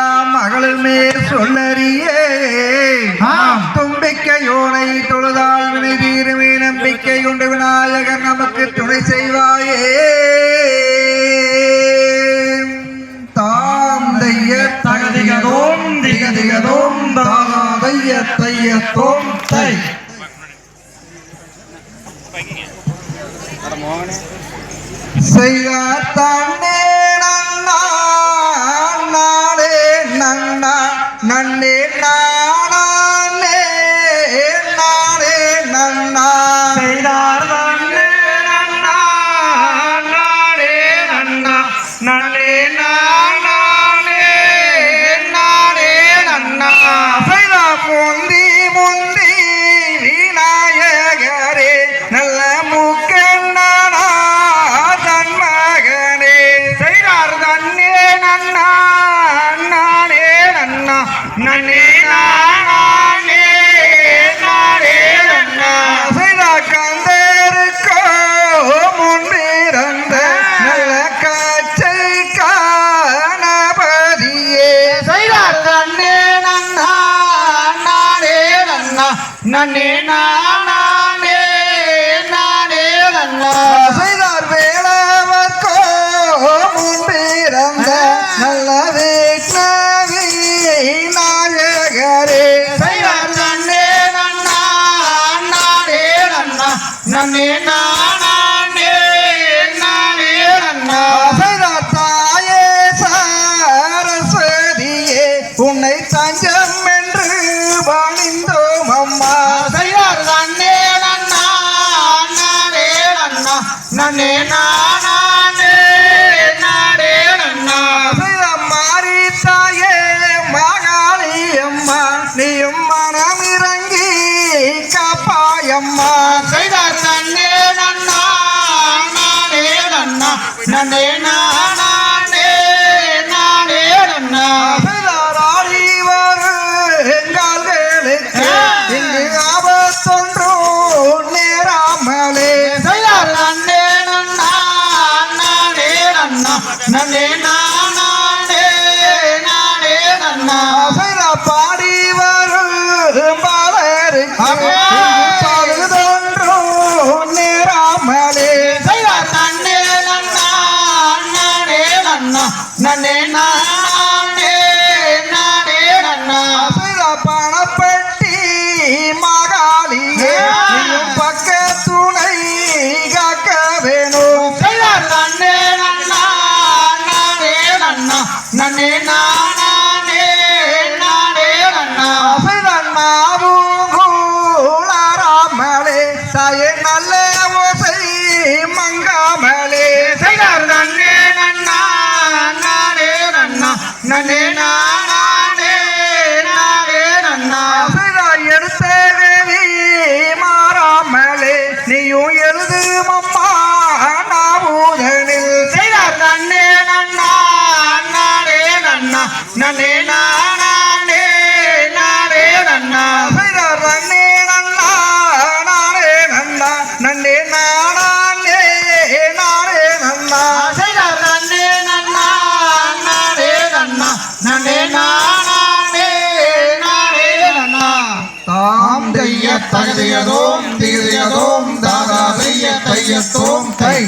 எல்லாம் மகளிர் மேல் சொல்லறியே. தும்பிக்கையோனை தொழுதால் வினை தீருமே நம்பிக்கை உண்டு. விநாயகர் நமக்கு துணை செய்வாயே. தாந்தைய தகதிகதோம் திகதிகதோம் தாதைய தையத்தோம் தை. செய்யாத்தான் నన్నే నానే నాడే నన్నా కందేருக்கோ முன்பிறந்த நல்ல காற்றை காணபதியே சைரா கண்ணே நன்னா நானே நன்னே நான் தாயே சாரசதியே உன்னை தஞ்சம் என்று வாழ்ந்தோம் அம்மா. நன்னே நானா ನಂದೇನಾ நன்னே நானே நானே நன்னா. பணப்பட்டி மகாலியே பக்க துணை காக்க வேணும். நன்னே நன்னா நானே நன்னா. நன்னே தகுதியதோம் தீதியதோம் தாதா செய்ய கையத்தோம் கை